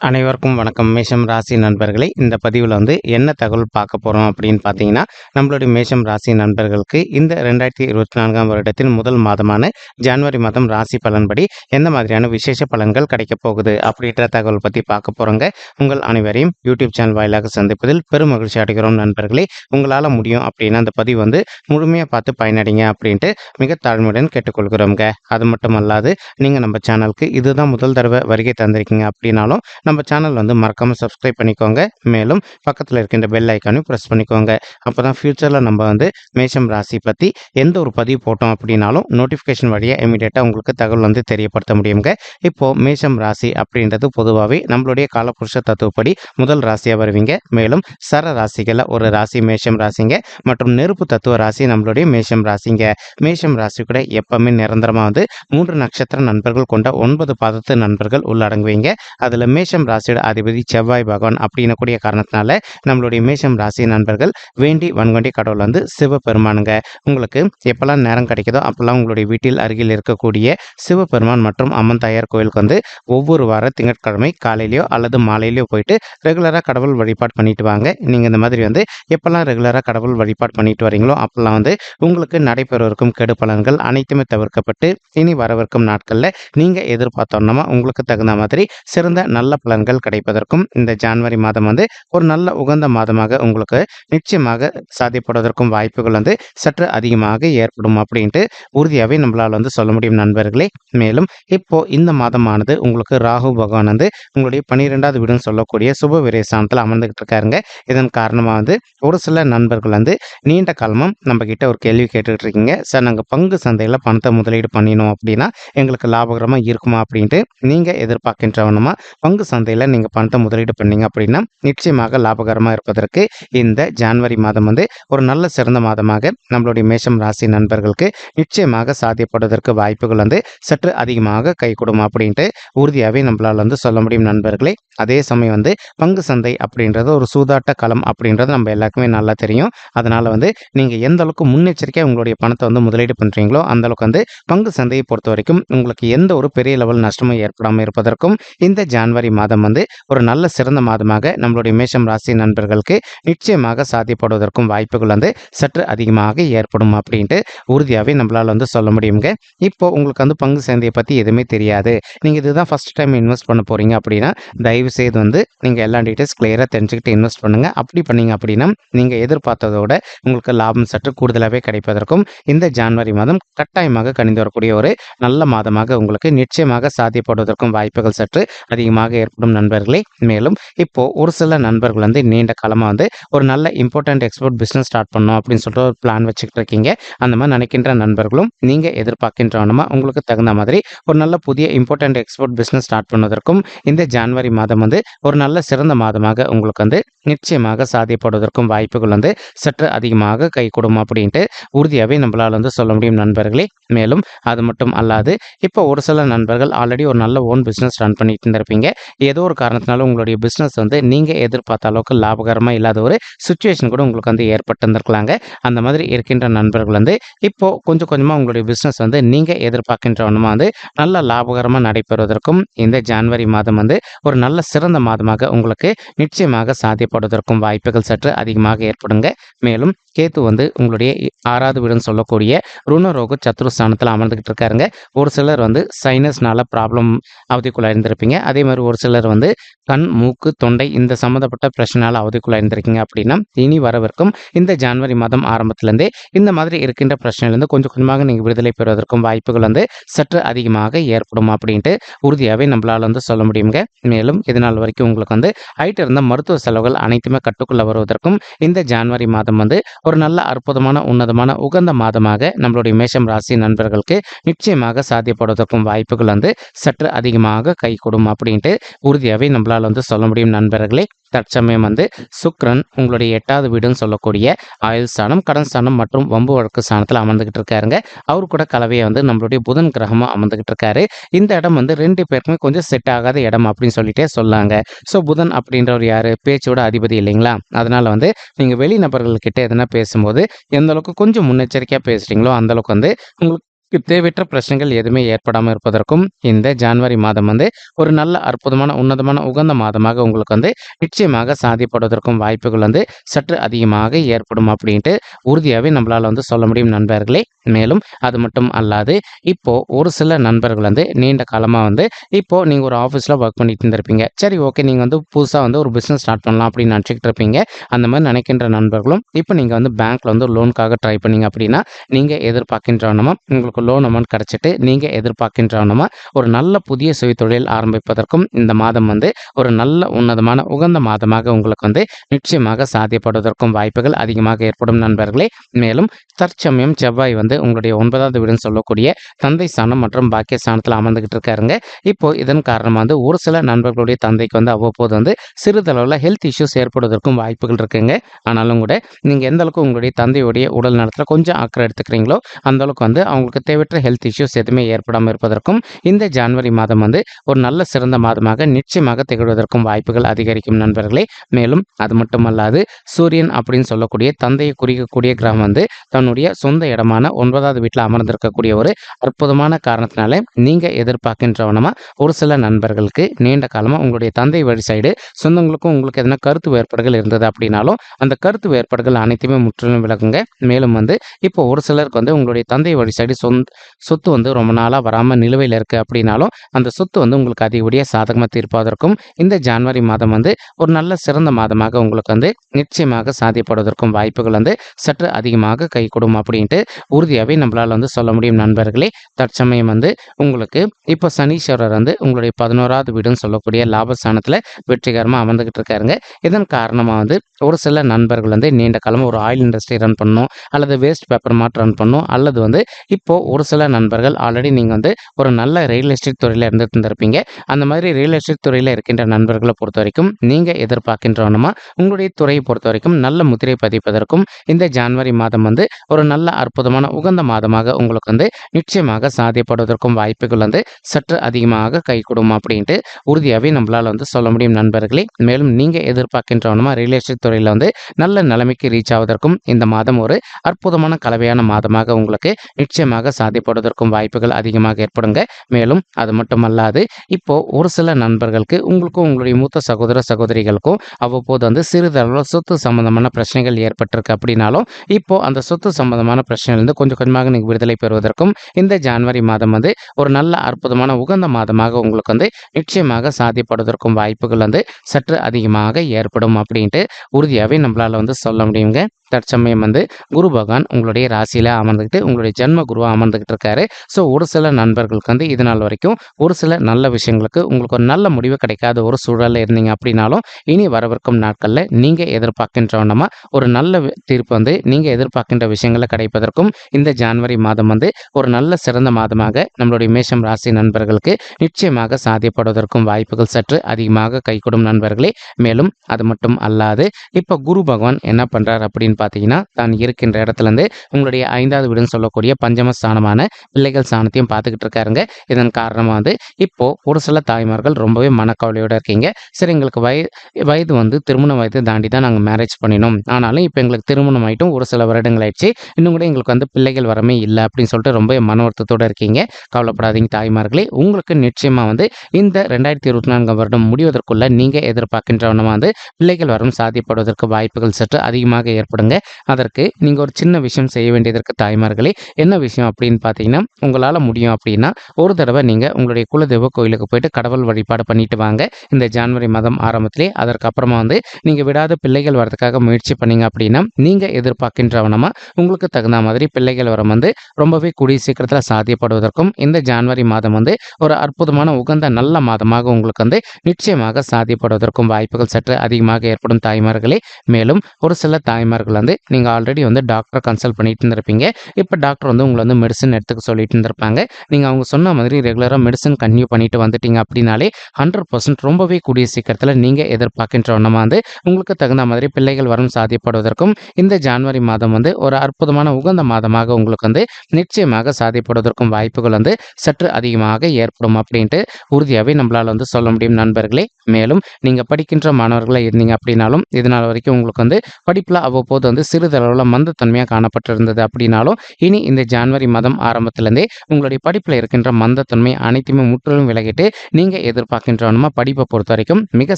அனைவருக்கும் வணக்கம். மேஷம் ராசி நண்பர்களே இந்த பதிவில் வந்து என்ன தகவல் பார்க்க போகிறோம் அப்படின்னு பார்த்தீங்கன்னா நம்மளுடைய மேஷம் ராசி நண்பர்களுக்கு இந்த ரெண்டாயிரத்தி இருபத்தி நான்காம் வருடத்தின் முதல் மாதமான ஜனவரி மாதம் ராசி பலன்படி எந்த மாதிரியான விசேஷ பலன்கள் கிடைக்க போகுது அப்படின்ற தகவல் பற்றி பார்க்க போகிறோங்க உங்கள் அனைவரையும் யூடியூப் சேனல் வாயிலாக சந்திப்பதில் பெரும் மகிழ்ச்சி அடைகிறோம் நண்பர்களே. உங்களால் முடியும் அப்படின்னா அந்த பதிவு வந்து முழுமையாக பார்த்து பயனடைங்க அப்படின்ட்டு மிக தாழ்மையுடன் கேட்டுக்கொள்கிறோங்க அது மட்டும் அல்லாது நீங்கள் நம்ம சேனலுக்கு இதுதான் முதல் தடவை வருகை தந்திருக்கீங்க அப்படின்னாலும் நம்ம சேனல் வந்து மறக்காமல் சப்ஸ்கிரைப் பண்ணிக்கோங்க. மேலும் பக்கத்தில் இருக்கின்ற பெல் ஐக்கானையும் ப்ரெஸ் பண்ணிக்கோங்க. அப்போ தான் ஃப்யூச்சரில் நம்ம வந்து மேஷம் ராசி பற்றி எந்த ஒரு பதிவு போட்டோம் அப்படின்னாலும் நோட்டிஃபிகேஷன் வழியாக இமீடியட்டாக உங்களுக்கு தகவல் வந்து தெரியப்படுத்த முடியுங்க. இப்போது மேஷம் ராசி அப்படின்றது பொதுவாகவே நம்மளுடைய காலபுருஷ தத்துவப்படி முதல் ராசியாக வருவீங்க. மேலும் சர ராசிகளில் ஒரு ராசி மேஷம் ராசிங்க மற்றும் நெருப்பு தத்துவ ராசி நம்மளுடைய மேஷம் ராசிங்க. மேஷம் ராசி கூட எப்பவுமே நிரந்தரமாக வந்து மூன்று நட்சத்திர நண்பர்கள் கொண்ட ஒன்பது பாதத்து நண்பர்கள் உள்ளடங்குவீங்க. அதில் மேஷம் ராசியோட அதிபதி செவ்வாய் பகவான் அப்படின்னக்கூடிய காரணத்தினால நம்மளுடைய மேஷம் ராசி நண்பர்கள் வேண்டி வன்கொண்டி கடவுள் வந்து சிவபெருமானுங்க. உங்களுக்கு எப்பெல்லாம் நேரம் கிடைக்குதோ அப்பெல்லாம் உங்களுடைய வீட்டில் அருகில் இருக்கக்கூடிய சிவபெருமான் மற்றும் அம்மன் தாயார் கோயிலுக்கு வந்து ஒவ்வொரு வார திங்கட்கிழமை காலையிலையோ அல்லது மாலையிலையோ போயிட்டு ரெகுலராக கடவுள் வழிபாடு பண்ணிட்டு வாங்க. நீங்கள் இந்த மாதிரி வந்து எப்பெல்லாம் ரெகுலராக கடவுள் வழிபாடு பண்ணிட்டு வரீங்களோ அப்பெல்லாம் வந்து உங்களுக்கு நடைபெறவிருக்கும் கெடு பலன்கள் அனைத்துமே தவிர்க்கப்பட்டு இனி வரவிருக்கும் நாட்களில் நீங்கள் எதிர்பார்த்தோன்னா உங்களுக்கு தகுந்த மாதிரி சிறந்த நல்ல பலன்கள் கிடைப்பதற்கும் இந்த ஜான்வரி மாதம் வந்து ஒரு நல்ல உகந்த மாதமாக உங்களுக்கு நிச்சயமாக சாத்தியப்படுவதற்கும் வாய்ப்புகள் வந்து சற்று அதிகமாக ஏற்படும் அப்படின்ட்டு உறுதியாகவே நம்மளால் வந்து சொல்ல முடியும் நண்பர்களே. மேலும் இப்போ இந்த மாதமானது உங்களுக்கு ராகு பகவான் வந்து உங்களுடைய பன்னிரெண்டாவது வீடுன்னு சொல்லக்கூடிய சுப விரேசானத்தில் அமர்ந்துகிட்டு இருக்காருங்க. இதன் காரணமாக வந்து ஒரு சில நண்பர்கள் வந்து நீண்ட காலமும் நம்ம கிட்ட ஒரு கேள்வி கேட்டுக்கிட்டு இருக்கீங்க. சார் நாங்கள் பங்கு சந்தையில் பணத்தை முதலீடு பண்ணினோம் அப்படின்னா எங்களுக்கு லாபகரமாக இருக்குமா? அப்படின்ட்டு நீங்கள் எதிர்பார்க்கின்றவனமா பங்கு சந்தையில் நீங்கள் பணத்தை முதலீடு பண்ணீங்க அப்படின்னா நிச்சயமாக லாபகரமாக இருப்பதற்கு இந்த ஜான்வரி மாதம் வந்து ஒரு நல்ல சிறந்த மாதமாக நம்மளுடைய மேஷம் ராசி நண்பர்களுக்கு நிச்சயமாக சாத்தியப்படுவதற்கு வாய்ப்புகள் வந்து சற்று அதிகமாக கை அப்படின்ட்டு உறுதியாகவே நம்மளால் வந்து சொல்ல முடியும் நண்பர்களே. அதே சமயம் வந்து பங்கு சந்தை அப்படின்றது ஒரு சூதாட்ட களம் அப்படின்றது நம்ம எல்லாருக்குமே நல்லா தெரியும். அதனால் வந்து நீங்கள் எந்த அளவுக்கு முன்னெச்சரிக்கையாக உங்களுடைய பணத்தை வந்து முதலீடு பண்ணுறீங்களோ அந்தளவுக்கு வந்து பங்கு சந்தையை பொறுத்த வரைக்கும் உங்களுக்கு எந்த ஒரு பெரிய லெவல் நஷ்டமும் ஏற்படாமல் இருப்பதற்கும் இந்த ஜான்வரி மாதம் வந்து ஒரு நல்ல சிறந்த மாதமாக நம்மளுடைய மேஷம் ராசி நண்பர்களுக்கு நிச்சயமாக சாத்தியப்படுவதற்கும் வாய்ப்புகள் வந்து சற்று அதிகமாக ஏற்படும் அப்படின்ட்டு உறுதியாகவே நம்மளால் வந்து சொல்ல முடியுங்க இப்போ உங்களுக்கு வந்து பங்கு சந்தையை பற்றி எதுவுமே தெரியாது. நீங்கள் இதுதான் ஃபஸ்ட் டைம் இன்வெஸ்ட் பண்ண போகிறீங்க அப்படின்னா தயவு செய்து வந்து நீங்கள் எல்லா டீட்டெயில்ஸ் கிளியராக தெரிஞ்சுக்கிட்டு இன்வெஸ்ட் பண்ணுங்கள் அப்படி பண்ணீங்க அப்படின்னா நீங்கள் எதிர்பார்த்ததோட உங்களுக்கு லாபம் சற்று கூடுதலாகவே கிடைப்பதற்கும் இந்த ஜான்வரி மாதம் கட்டாயமாக கணிந்து வரக்கூடிய ஒரு நல்ல மாதமாக உங்களுக்கு நிச்சயமாக சாத்தியப்படுவதற்கும் வாய்ப்புகள் சற்று அதிகமாக ஏற்படும். நண்பர்களே. மேலும் இப்போ ஒரு சில நண்பர்கள் வந்து நீண்ட காலமாக வந்து ஒரு நல்ல இம்பார்ட்டன்ட் எக்ஸ்போர்ட் பிஸ்னஸ் ஸ்டார்ட் பண்ணணும் அப்படின்னு சொல்லிட்டு ஒரு பிளான் வச்சுக்கிட்டு இருக்கீங்க. அந்த மாதிரி நினைக்கின்ற நண்பர்களும் நீங்கள் எதிர்பார்க்கின்றவனுமா உங்களுக்கு தகுந்த மாதிரி ஒரு நல்ல புதிய இம்பார்ட்டன்ட் எக்ஸ்போர்ட் பிஸ்னஸ் ஸ்டார்ட் பண்ணுவதற்கும் இந்த ஜான்வரி மாதம் வந்து ஒரு நல்ல சிறந்த மாதமாக உங்களுக்கு வந்து நிச்சயமாக சாத்தியப்படுவதற்கும் வாய்ப்புகள் வந்து சற்று அதிகமாக கை கொடுக்கும் அப்படின்ட்டு உறுதியாகவே நம்மளால் வந்து சொல்ல முடியும் நண்பர்களே. மேலும் அது மட்டும் அல்லாது இப்போ ஒரு சில நண்பர்கள் ஆல்ரெடி ஒரு நல்ல ஓன் பிஸ்னஸ் ரன் பண்ணிட்டு இருந்திருப்பீங்க. ஏதோ ஒரு காரணத்தினால உங்களுடைய பிஸ்னஸ் வந்து நீங்கள் எதிர்பார்த்த அளவுக்கு லாபகரமாக இல்லாத ஒரு சுச்சுவேஷன் கூட உங்களுக்கு வந்து ஏற்பட்டு இருந்திருக்கலாங்க அந்த மாதிரி இருக்கின்ற நண்பர்கள் வந்து இப்போது கொஞ்சம் கொஞ்சமாக உங்களுடைய பிஸ்னஸ் வந்து நீங்கள் எதிர்பார்க்கின்றவனமா வந்து நல்ல லாபகரமாக நடைபெறுவதற்கும் இந்த ஜான்வரி மாதம் வந்து ஒரு நல்ல சிறந்த மாதமாக உங்களுக்கு நிச்சயமாக சாத்தியப்படுவதற்கும் வாய்ப்புகள் சற்று அதிகமாக ஏற்படுங்க. மேலும் கேத்து வந்து உங்களுடைய ஆறாவது வீடுன்னு சொல்லக்கூடிய ருணரோக சத்துருஸ்தானத்தில் அமர்ந்துக்கிட்டு இருக்காருங்க. ஒரு சிலர் வந்து சைனஸ்னால ப்ராப்ளம் அவதிக்குள்ளே இருந்திருப்பீங்க அதே மாதிரி ஒரு சிலர் வந்து கண் மூக்கு தொண்டை இந்த சம்மந்தப்பட்ட பிரச்சனையால் அவதிக்குள்ளே இருந்திருக்கீங்க அப்படின்னா இனி வரவிருக்கும் இந்த ஜான்வரி மாதம் ஆரம்பத்திலேருந்தே இந்த மாதிரி இருக்கின்ற பிரச்சனையிலேருந்து கொஞ்சம் கொஞ்சமாக நீங்கள் விடுதலை பெறுவதற்கும் வாய்ப்புகள் வந்து சற்று அதிகமாக ஏற்படும் அப்படின்ட்டு உறுதியாகவே நம்மளால் வந்து சொல்ல முடியுங்க. மேலும் இதனால் வரைக்கும் உங்களுக்கு வந்து ஆயிட்டு இருந்த மருத்துவ செலவுகள் அனைத்துமே கட்டுக்குள்ளே வருவதற்கும் இந்த ஜான்வரி மாதம் வந்து ஒரு நல்ல அற்புதமான உன்னதமான உகந்த மாதமாக நம்மளுடைய மேஷம் ராசி நண்பர்களுக்கு நிச்சயமாக சாத்தியப்படுவதற்கும் வாய்ப்புகள் வந்து சற்று அதிகமாக கை கொடும் அப்படின்ட்டு உறுதியாகவே நம்மளால் வந்து சொல்ல முடியும் நண்பர்களே. தற்சமயம் வந்து சுக்ரன் உங்களுடைய எட்டாவது வீடுன்னு சொல்லக்கூடிய ஆயுள் ஸ்தானம் கடன் ஸ்தானம் மற்றும் வம்பு வழக்கு ஸ்தானத்தில் அமர்ந்துகிட்டு இருக்காருங்க. அவர் கூட கலவையை வந்து நம்மளுடைய புதன் கிரகமாக அமர்ந்துகிட்டு இருக்காரு. இந்த இடம் வந்து ரெண்டு பேருக்குமே கொஞ்சம் செட் ஆகாத இடம் அப்படின்னு சொல்லிட்டே சொல்லாங்க. ஸோ புதன் அப்படின்றவர் யார்? பேச்சோட அதிபதி இல்லைங்களா? அதனால் வந்து நீங்கள் வெளி நபர்கள்கிட்ட எதனா பேசும்போது எந்த அளவுக்கு கொஞ்சம் முன்னெச்சரிக்கையாக பேசுகிறீங்களோ அந்தளவுக்கு வந்து உங்களுக்கு தேவையற்ற பிரச்சனைகள் எதுவுமே ஏற்படாமல் இருப்பதற்கும் இந்த ஜான்வரி மாதம் வந்து ஒரு நல்ல அற்புதமான உன்னதமான உகந்த மாதமாக உங்களுக்கு வந்து நிச்சயமாக சாதிப்படுவதற்கும் வாய்ப்புகள் வந்து சற்று அதிகமாக ஏற்படும் அப்படின்ட்டு உறுதியாகவே நம்மளால் வந்து சொல்ல முடியும் நண்பர்களே. மேலும் அது மட்டும் அல்லாது இப்போ ஒரு சில நண்பர்கள் வந்து நீண்ட காலமாக வந்து இப்போ நீங்கள் ஒரு ஆஃபீஸில் ஒர்க் பண்ணிட்டு இருந்திருப்பீங்க. சரி ஓகே நீங்கள் வந்து புதுசாக வந்து ஒரு பிஸ்னஸ் ஸ்டார்ட் பண்ணலாம் அப்படின்னு நினச்சிக்கிட்டு இருப்பீங்க. அந்த மாதிரி நினைக்கின்ற நண்பர்களும் இப்போ நீங்கள் வந்து பேங்க்கில் வந்து லோனுக்காக ட்ரை பண்ணீங்க அப்படின்னா நீங்கள் எதிர்பார்க்கின்றவனமா உங்களுக்கு லோன் அமௌண்ட் கிடச்சிட்டு நீங்கள் எதிர்பார்க்கின்றவனமா ஒரு நல்ல புதிய சுயதொழில் ஆரம்பிப்பதற்கும் இந்த மாதம் வந்து ஒரு நல்ல உன்னதமான உகந்த மாதமாக உங்களுக்கு வந்து நிச்சயமாக சாத்தியப்படுவதற்கும் வாய்ப்புகள் அதிகமாக ஏற்படும் நண்பர்களே. மேலும் தற்சமயம் செவ்வாய் வந்து உங்களுடைய ஒன்பதாவது வீடுன்னு சொல்லக்கூடிய தந்தை ஸ்தானம் மற்றும் பாக்கிய ஸ்தானத்தில் அமர்ந்துகிட்டு இருக்காருங்க. இப்போ இதன் காரணமாக வந்து ஒரு சில நண்பர்களுடைய தந்தைக்கு வந்து அவ்வப்போது வந்து சிறிதளவில் ஹெல்த் இஷ்யூஸ் ஏற்படுவதற்கும் வாய்ப்புகள் இருக்குங்க. ஆனாலும் கூட நீங்கள் எந்த அளவுக்கு உங்களுடைய தந்தையுடைய உடல் நலத்தில் கொஞ்சம் அக்கறை எடுத்துக்கிறீங்களோ அந்த அளவுக்கு வந்து அவங்களுக்கு தேவையற்ற ஹெல்த் இஷ்யூஸ் எதுவுமே ஏற்படாமல் இருப்பதற்கும் இந்த ஜனவரி மாதம் வந்து ஒரு நல்ல சிறந்த மாதமாக நிச்சயமாக திகழ்வதற்கும் வாய்ப்புகள் அதிகரிக்கும் நண்பர்களே. மேலும் அது மட்டுமல்லாது சூரியன் அப்படின்னு சொல்லக்கூடிய தந்தையை குறிக்கக்கூடிய கிரகம் வந்து தன்னுடைய சொந்த இடமான ஒன்பதாவது வீட்டில் அமர்ந்திருக்கக்கூடிய ஒரு அற்புதமான காரணத்தினால நீங்கள் எதிர்பார்க்கின்றவனமா ஒரு சில நண்பர்களுக்கு நீண்ட காலமாக உங்களுடைய தந்தை வழி சைடு சொந்தங்களுக்கும் உங்களுக்கு எதனா கருத்து வேறுபாடுகள் இருந்தது அப்படின்னாலும் அந்த கருத்து வேறுபாடுகள் அனைத்துமே முற்றிலும் விலகுங்க. மேலும் வந்து இப்போ ஒரு சிலருக்கு வந்து உங்களுடைய தந்தை வழி சைடு சொந்த சொத்து வந்து ரொம்ப நாளாக வராமல் நிலுவையில் இருக்குது அப்படின்னாலும் அந்த சொத்து வந்து உங்களுக்கு அதிகப்படியாக சாதகமாக தீர்ப்பதற்கும் இந்த ஜான்வரி மாதம் வந்து ஒரு நல்ல சிறந்த மாதமாக உங்களுக்கு வந்து நிச்சயமாக சாதிப்படுவதற்கும் வாய்ப்புகள் வந்து சற்று அதிகமாக கை கொடும் அப்படின்ட்டு உறுதியாகவே நம்மளால் வந்து சொல்ல முடியும் நண்பர்களே. தற்சமயம் வந்து உங்களுக்கு இப்போ சனீஸ்வரர் வந்து உங்களுடைய பதினோராவது வீடுன்னு சொல்லக்கூடிய லாபஸ்தானத்தில் வெற்றிகரமாக அமர்ந்துக்கிட்டு இருக்காருங்க. இதன் காரணமாக வந்து ஒரு சில நண்பர்கள் வந்து நீண்ட காலமாக ஒரு ஆயில் இண்டஸ்ட்ரி ரன் பண்ணும் அல்லது வேஸ்ட் பேப்பர் மாட்டு ரன் பண்ணணும் அல்லது வந்து இப்போ ஒரு சில நண்பர்கள் ஆல்ரெடி நீங்கள் வந்து ஒரு நல்ல ரியல் எஸ்டேட் துறையில் இருந்துட்டு இருந்திருப்பீங்க அந்த மாதிரி ரியல் எஸ்டேட் துறையில் இருக்கின்ற நண்பர்களை பொறுத்த வரைக்கும் நீங்கள் எதிர்பார்க்கின்றவனமா உங்களுடைய துறையை பொறுத்த வரைக்கும் நல்ல முத்திரை பதிப்பதற்கும் இந்த ஜான்வரி மாதம் வந்து ஒரு நல்ல அற்புதமான உகந்த மாதமாக உங்களுக்கு வந்து நிச்சயமாக சாதியப்படுவதற்கும் வாய்ப்புகள் வந்து சற்று அதிகமாக கை அப்படின்ட்டு உறுதியாகவே நம்மளால் வந்து சொல்ல முடியும் நண்பர்களே. மேலும் நீங்கள் எதிர்பார்க்கின்றவனமா ரியல் எஸ்டேட் துறையில் வந்து நல்ல நிலைமைக்கு ரீச் ஆவதற்கும் இந்த மாதம் ஒரு அற்புதமான கலவையான மாதமாக உங்களுக்கு நிச்சயமாக சாதிப்படுவதற்கும் வாய்ப்புகள் அதிகமாக ஏற்படுங்க. மேலும் அது மட்டுமல்லாது இப்போ ஒரு சில நண்பர்களுக்கு உங்களுக்கும் உங்களுடைய மூத்த சகோதர சகோதரிகளுக்கும் அவ்வப்போது வந்து சிறிதளவு சொத்து சம்பந்தமான பிரச்சனைகள் ஏற்பட்டிருக்கு அப்படின்னாலும் இப்போ அந்த சொத்து சம்பந்தமான பிரச்சனையிலிருந்து கொஞ்சம் கொஞ்சமாக நீங்கள் விடுதலை பெறுவதற்கும் இந்த ஜான்வரி மாதம் வந்து ஒரு நல்ல அற்புதமான உகந்த மாதமாக உங்களுக்கு வந்து நிச்சயமாக சாதிப்படுவதற்கும் வாய்ப்புகள் வந்து சற்று அதிகமாக ஏற்படும் அப்படின்ட்டு உறுதியாகவே நம்மளால் வந்து சொல்ல முடியுங்க. தற்சமயம் வந்து குரு பகவான் உங்களுடைய ராசியில் அமர்ந்துக்கிட்டு உங்களுடைய ஜென்ம குருவாக அமர்ந்துக்கிட்டு இருக்காரு. ஸோ ஒரு சில நண்பர்களுக்கு வந்து இது நாள் வரைக்கும் ஒரு சில நல்ல விஷயங்களுக்கு உங்களுக்கு ஒரு நல்ல முடிவு கிடைக்காத ஒரு சூழலில் இருந்தீங்க அப்படின்னாலும் இனி வரவிருக்கும் நாட்களில் நீங்கள் எதிர்பார்க்கின்றவனமா ஒரு நல்ல தீர்ப்பு வந்து நீங்கள் எதிர்பார்க்கின்ற விஷயங்களை கிடைப்பதற்கும் இந்த ஜான்வரி மாதம் வந்து ஒரு நல்ல சிறந்த மாதமாக நம்மளுடைய மேஷம் ராசி நண்பர்களுக்கு நிச்சயமாக சாத்தியப்படுவதற்கும் வாய்ப்புகள் சற்று அதிகமாக கைகூடும் நண்பர்களே. மேலும் அது மட்டும் அல்லாது இப்போ குரு பகவான் என்ன பண்ணுறார் அப்படின்னு பார்த்தீங்கன்னா தான் இருக்கின்ற இடத்துல இருந்து உங்களுடைய ஐந்தாவது வீடுன்னு சொல்லக்கூடிய பஞ்சம ஸ்தானமான பிள்ளைகள் ஸ்தானத்தையும் பார்த்துக்கிட்டு இருக்காருங்க. இதன் காரணமாக வந்து இப்போது ஒரு சில தாய்மார்கள் ரொம்பவே மனக்கவலையோடு இருக்கீங்க. சரி எங்களுக்கு வய வயது வந்து திருமண வயது தாண்டி தான் நாங்கள் மேரேஜ் பண்ணினோம். ஆனாலும் இப்போ எங்களுக்கு திருமணம் ஆயிட்டும் ஒரு சில வருடங்கள் ஆயிடுச்சு. இன்னும் கூட எங்களுக்கு வந்து பிள்ளைகள் வரமே இல்லை அப்படின்னு சொல்லிட்டு ரொம்ப மன வருத்தத்தோடு இருக்கீங்க. கவலைப்படாதீங்க தாய்மார்களே. உங்களுக்கு நிச்சயமாக வந்து இந்த ரெண்டாயிரத்தி இருபத்தி நான்காம் வருடம் முடிவதற்குள்ள நீங்கள் எதிர்பார்க்கின்றவனமாக வந்து பிள்ளைகள் வரும் சாத்தியப்படுவதற்கு வாய்ப்புகள் சற்று அதிகமாக ஏற்படுங்க. அதற்கு நீங்கள் ஒரு சின்ன விஷயம் செய்ய வேண்டியதற்கு தாய்மார்களே. என்ன விஷயம் அப்படின்னு பார்த்தீங்கன்னா உங்களால் முடியும் அப்படின்னா ஒரு தடவை நீங்கள் உங்களுடைய குலதெய்வ கோயிலுக்கு போயிட்டு கடவுள் வழிபாடு பண்ணிட்டு வாங்க. இந்த ஜான்வரி மாதம் ஆரம்பத்திலே. அதற்கப்புறமா வந்து நீங்கள் விடாத பிள்ளைகள் வரதுக்காக முயற்சி பண்ணீங்க அப்படின்னா நீங்கள் எதிர்பார்க்கின்றவனமா உங்களுக்கு தகுந்த மாதிரி பிள்ளைகள் வரம் வந்து ரொம்பவே கூடிய சீக்கிரத்தில் சாத்தியப்படுவதற்கும் இந்த ஜான்வரி மாதம் வந்து ஒரு அற்புதமான உகந்த நல்ல மாதமாக உங்களுக்கு வந்து நிச்சயமாக சாத்தியப்படுவதற்கும் வாய்ப்புகள் சற்று அதிகமாக ஏற்படும் தாய்மார்களே. மேலும் ஒரு சில தாய்மார்கள் வந்து நீங்கள் ஆல்ரெடி வந்து டாக்டரை கன்சல்ட் பண்ணிட்டு இருந்திருப்பீங்க. இப்போ டாக்டர் வந்து உங்களை வந்து மெடிசன் எடுத்துக்க சொல்லிட்டு இருந்திருப்பாங்க. நீங்கள் அவங்க சொன்ன மாதிரி ரெகுலராக மெடிசன் கன்யூ பண்ணிட்டு வந்துட்டீங்க அப்படின்னாலே ஹண்ட்ரட் பர்சன்ட் ரொம்பவே கூடிய சீக்கிரத்தில் நீங்கள் எதிர்பார்க்கின்ற ஒன்றமா வந்து உங்களுக்கு தகுந்த மாதிரி பிள்ளைகள் வரும் சாதிப்படுவதற்கும் இந்த ஜனவரி மாதம் வந்து ஒரு அற்புதமான உகந்த மாதமாக உங்களுக்கு வந்து நிச்சயமாக சாதிப்படுவதற்கும் வாய்ப்புகள் வந்து சற்று அதிகமாக ஏற்படும் அப்படின்ட்டு உறுதியாகவே நம்மளால் வந்து சொல்ல முடியும் நண்பர்களே. மேலும் நீங்கள் படிக்கின்ற மாணவர்களாக இருந்தீங்க அப்படின்னாலும் இதனால் வரைக்கும் உங்களுக்கு வந்து படிப்பில் அவ்வப்போது வந்து சிறிதளவில் மந்தத்தன்மையாக காணப்பட்டிருந்தது அப்படின்னாலும் இனி இந்த ஜான்வரி மாதம் ஆரம்பத்திலேருந்தே உங்களுடைய படிப்பில் இருக்கின்ற மந்தத்தன்மை அனைத்துமே முற்றிலும் விலகிட்டு நீங்கள் எதிர்பார்க்கின்றவனுமா படிப்பை பொறுத்த வரைக்கும் மிக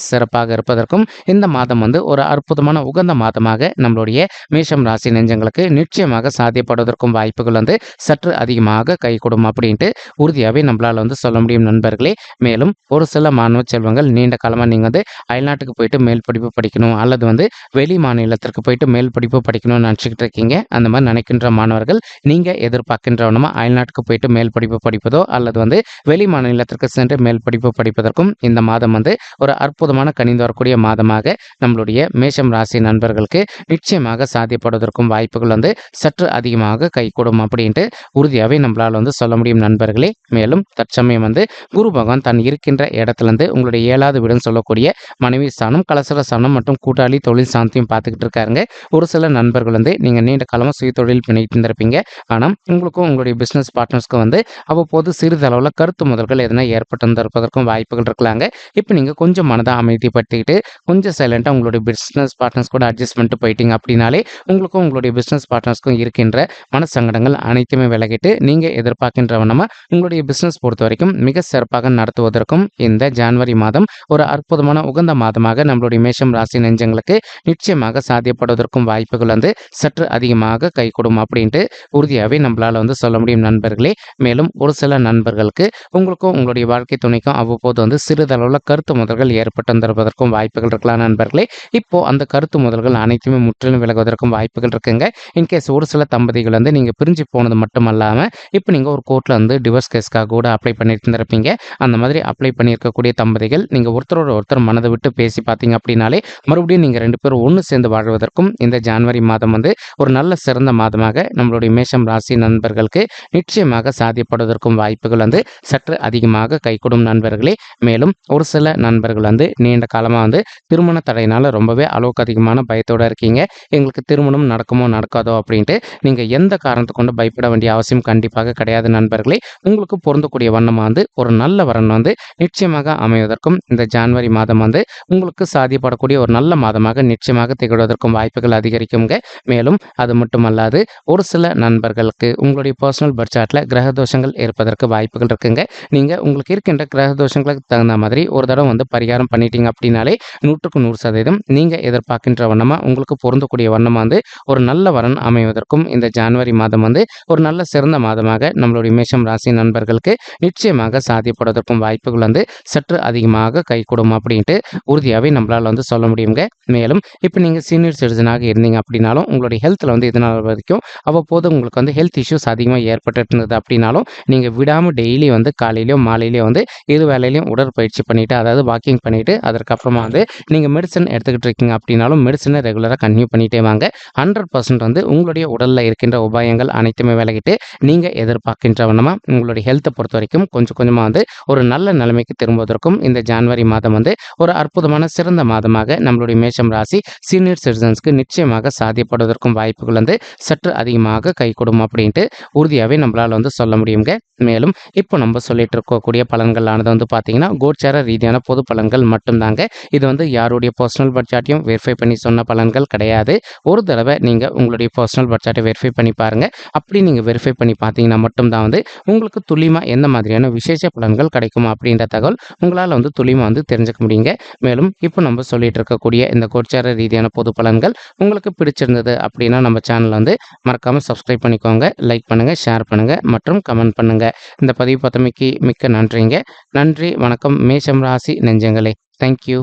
சிறப்பாக இருப்பதற்கும் இந்த மாதம் வந்து ஒரு அற்புதமான உகந்த மாதமாக நம்மளுடைய மேஷம் ராசி நெஞ்சங்களுக்கு நிச்சயமாக சாத்தியப்படுவதற்கும் வாய்ப்புகள் வந்து சற்று அதிகமாக கை கொடுக்கும் அப்படின்ட்டு உறுதியாகவே நம்மளால் வந்து சொல்ல முடியும் நண்பர்களே. மேலும் ஒரு சில மாணவ செல்வங்கள் நீண்ட காலமாக நீங்கள் வந்து அயல்நாட்டுக்கு போயிட்டு மேல் படிப்பு படிக்கணும் அல்லது வந்து வெளி மாநிலத்திற்கு போயிட்டு மேல் படிப்பு படிக்கணும்னு நினச்சிக்கிட்டு இருக்கீங்க. அந்த மாதிரி நினைக்கின்ற மாணவர்கள் நீங்கள் எதிர்பார்க்கின்றவனமா அயல்நாட்டுக்கு போயிட்டு மேல் படிப்பு படிப்பதோ அல்லது வந்து வெளி மாநிலத்திற்கு சென்று மேல் படிப்பு படிப்பதற்கும் இந்த மாதம் வந்து ஒரு அற்புதமான கணிந்து வரக்கூடிய மாதமாக நம்மளுடைய மேஷம் ராசி நண்பர்களுக்கு நிச்சயமாக சாத்தியப்படுவதற்கும் வாய்ப்புகள் வந்து சற்று அதிகமாக கைகூடும் அப்படின்ட்டு உறுதியாகவே நம்மளால் வந்து சொல்ல முடியும் நண்பர்களே. மேலும் தற்சமயம் வந்து குரு பகவான் தான் இருக்கின்ற இடத்துலேருந்து உங்களுடைய ஏழாவது வீடுன்னு சொல்லக்கூடிய மனைவி ஸ்தானம் கலசர ஸ்தானம் மற்றும் கூட்டாளி தொழில் சாந்தியும் பார்த்துக்கிட்டு இருக்காருங்க. ஒரு சில நண்பர்கள் வந்து நீங்கள் நீண்ட காலமாக சுய தொழில் பண்ணிட்டு இருந்திருப்பீங்க. ஆனால் உங்களுக்கும் உங்களுடைய பிஸ்னஸ் பார்ட்னர்ஸ்க்கும் வந்து அவ்வப்போது சிறிதளவில் கருத்து முதல்கள் எதனா ஏற்பட்டு வாய்ப்புகள் இருக்கலாங்க. இப்போ நீங்கள் கொஞ்சம் மனதாக அமைதிப்படுத்திக்கிட்டு கொஞ்சம் சைலண்ட்டாக உங்களுடைய பிஸ்னஸ் பார்ட்னர்ஸ் கூட அட்ஜஸ்ட் பண்ணிட்டு போயிட்டீங்க அப்படின்னாலே உங்களுக்கும் உங்களுடைய பிஸ்னஸ் பார்ட்னர்ஸ்க்கும் இருக்கின்ற மனசங்கடங்கள் அனைத்துமே விலகிட்டு நீங்கள் எதிர்பார்க்கின்றவனமாக உங்களுடைய பிஸ்னஸ் பொறுத்த வரைக்கும் மிக சிறப்பாக நடத்துவதற்கும் இந்த ஜான்வரி மாதம் ஒரு அற்புதமான உகந்த மாதமாக நம்மளுடைய மேஷம் ராசி நெஞ்சங்களுக்கு நிச்சயமாக சாத்தியப்படுவதற்கும் வாய்ப்புகள் வந்து சற்று அதிகமாக கை கொடும் அப்படின்ட்டு உறுதியாகவே நம்மளால் வந்து சொல்ல முடியும் நண்பர்களே. மேலும் ஒரு சில நண்பர்களுக்கு உங்களுக்கும் உங்களுடைய வாழ்க்கை துணைக்கும் அவ்வப்போது வந்து சிறிதளவில் கருத்து முதல்கள் ஏற்பட்டு வந்திருப்பதற்கும் வாய்ப்புகள் இருக்கலாம் நண்பர்களே. இப்போ அந்த கருத்து முதல்கள் அனைத்துமே முற்றிலும் விலகுவதற்கும் வாய்ப்புகள் இருக்குங்க. இன்கேஸ் ஒரு சில தம்பதிகள் வந்து நீங்கள் பிரிஞ்சு போனது மட்டும் அல்லாமல் இப்போ நீங்கள் ஒரு கோர்ட்டில் வந்து டிவோர்ஸ் கேஸ்க்காக கூட அப்ளை பண்ணியிருந்திருப்பீங்க. அந்த மாதிரி அப்ளை பண்ணியிருக்கக்கூடிய தம்பதிகள் நீங்கள் ஒருத்தரோட ஒருத்தர் மனதை விட்டு பேசி பார்த்தீங்க அப்படின்னாலே மறுபடியும் நீங்கள் ரெண்டு பேரும் ஒன்று சேர்ந்து வாழ்வதற்கும் இந்த ஜான்வரி மாதம் வந்து ஒரு நல்ல சிறந்த மாதமாக நம்மளுடைய மேஷம் ராசி நண்பர்களுக்கு நிச்சயமாக சாதிப்படுவதற்கும் வாய்ப்புகள் வந்து சற்று அதிகமாக கைகூடும் நண்பர்களே. மேலும் ஒரு சில நண்பர்கள் வந்து நீண்ட காலமாக வந்து திருமண தடையினால் ரொம்பவே அளவுக்கு அதிகமான பயத்தோடு இருக்கீங்க. எங்களுக்கு திருமணம் நடக்குமோ நடக்காதோ அப்படின்ட்டு நீங்கள் எந்த காரணத்தை கொண்டு பயப்பட வேண்டிய அவசியம் கண்டிப்பாக கிடையாது நண்பர்களே. உங்களுக்கு பொருந்தக்கூடிய வண்ணமாக வந்து ஒரு நல்ல வரன் வந்து நிச்சயமாக அமைவதற்கும் இந்த ஜான்வரி மாதம் வந்து உங்களுக்கு சாதிப்படக்கூடிய ஒரு நல்ல மாதமாக நிச்சயமாக திகழ்வதற்கும் வாய்ப்புகள் அதிகரிக்குங்க மேலும் அது மட்டுமல்லாது ஒரு சில நண்பர்களுக்கு உங்களுடைய பர்சனல் பட்ஜெட்டில் கிரக தோஷங்கள் இருப்பதற்கு வாய்ப்புகள் இருக்குங்க. நீங்கள் உங்களுக்கு இருக்கின்ற கிரக தோஷங்களுக்கு தகுந்த மாதிரி ஒரு தடவை வந்து பரிகாரம் பண்ணிட்டீங்க அப்படின்னாலே நூற்றுக்கு நூறு சதவீதம் நீங்கள் எதிர்பார்க்கின்ற வண்ணமாக உங்களுக்கு பொருந்தக்கூடிய வண்ணமாக வந்து ஒரு நல்ல வரன் அமைவதற்கும் இந்த ஜான்வரி மாதம் வந்து ஒரு நல்ல சிறந்த மாதமாக நம்மளுடைய மேஷம் ராசி நண்பர்களுக்கு நிச்சயமாக சாத்தியப்படுவதற்கும் வாய்ப்புகள் வந்து சற்று அதிகமாக கைகூடும் அப்படின்ட்டு உறுதியாகவே நம்மளால் வந்து சொல்ல முடியுங்க மேலும் இப்போ நீங்கள் சீனியர் சிட்டிசனாக இருந்தீங்க அப்படின்னாலும் உங்களுடைய ஹெல்த்தில் வந்து இதனால் வரைக்கும் அவ்வப்போது உங்களுக்கு வந்து ஹெல்த் இஷ்யூஸ் அதிகமாக ஏற்பட்டு இருந்தது அப்படின்னாலும் நீங்கள் விடாமல் டெய்லி வந்து காலையிலையும் மாலையிலையும் வந்து இரு வேலையிலையும் உடற்பயிற்சி பண்ணிவிட்டு அதாவது வாக்கிங் பண்ணிவிட்டு அதற்கப்புறமா வந்து நீங்கள் மெடிசன் எடுத்துக்கிட்டு இருக்கீங்க அப்படின்னாலும் மெடிசனை ரெகுலராக கன்டினியூ பண்ணிகிட்டே வாங்க. ஹண்ட்ரட் பர்சன்ட் வந்து உங்களுடைய உடலில் இருக்கின்ற உபாயங்கள் அனைத்துமே விலகிட்டு நீங்கள் எதிர்பார்க்கின்ற வண்ணமாக உங்களுடைய ஹெல்த்தை பொறுத்த வரைக்கும் கொஞ்சம் கொஞ்சமாக வந்து ஒரு நல்ல நிலைமைக்கு திரும்புவதற்கும் இந்த ஜான்வரி மாதம் வந்து ஒரு அற்புதமான சிறந்த மாதமாக நம்மளுடைய மேஷம் ராசி சீனியர் சிட்டிசன்ஸ்க்கு நிச்சயமாக சாத்தியப்படுவதற்கும் வாய்ப்புகள் வந்து சற்று அதிகமாக கை அப்படின்ட்டு உறுதியாகவே நம்மளால் வந்து சொல்ல முடியுங்க மேலும் இப்போ நம்ம சொல்லிட்டு இருக்கக்கூடிய பலன்களானது வந்து பார்த்தீங்கன்னா கோச்சார ரீதியான பொது பலன்கள் மட்டும்தாங்க. இது வந்து யாருடைய பர்சனல் பட்ஜெட்டையும் வெரிஃபை பண்ணி சொன்ன பலன்கள் கிடையாது. ஒரு தடவை நீங்கள் உங்களுடைய பர்சனல் பட்ஜெட்டை வெரிஃபை பண்ணி பாருங்கள் அப்படி நீங்கள் வெரிஃபை பண்ணி பார்த்தீங்கன்னா மட்டும்தான் வந்து உங்களுக்கு துல்லியமாக எந்த மாதிரியான விசேஷ பலன்கள் கிடைக்குமா அப்படின்ற தகவல் உங்களால் வந்து துல்லியமாக வந்து தெரிஞ்சுக்க முடியுங்க. மேலும் இப்போ நம்ம சொல்லிட்டு இருக்கக்கூடிய இந்த கோச்சார ரீதியான பொது பலன்கள் உங்களுக்கு பிடிச்சிருந்தது அப்படின்னா நம்ம சேனலை வந்து மறக்காமல் சப்ஸ்கிரைப் பண்ணிக்கோங்க லைக் பண்ணுங்கள் ஷேர் பண்ணுங்கள் மற்றும் கமெண்ட் பண்ணுங்கள் இந்த பதிவு பத்தமைக்கு மிக்க நன்றிங்க. நன்றி வணக்கம். மேஷம் ராசி நெஞ்சங்களே. தேங்க்யூ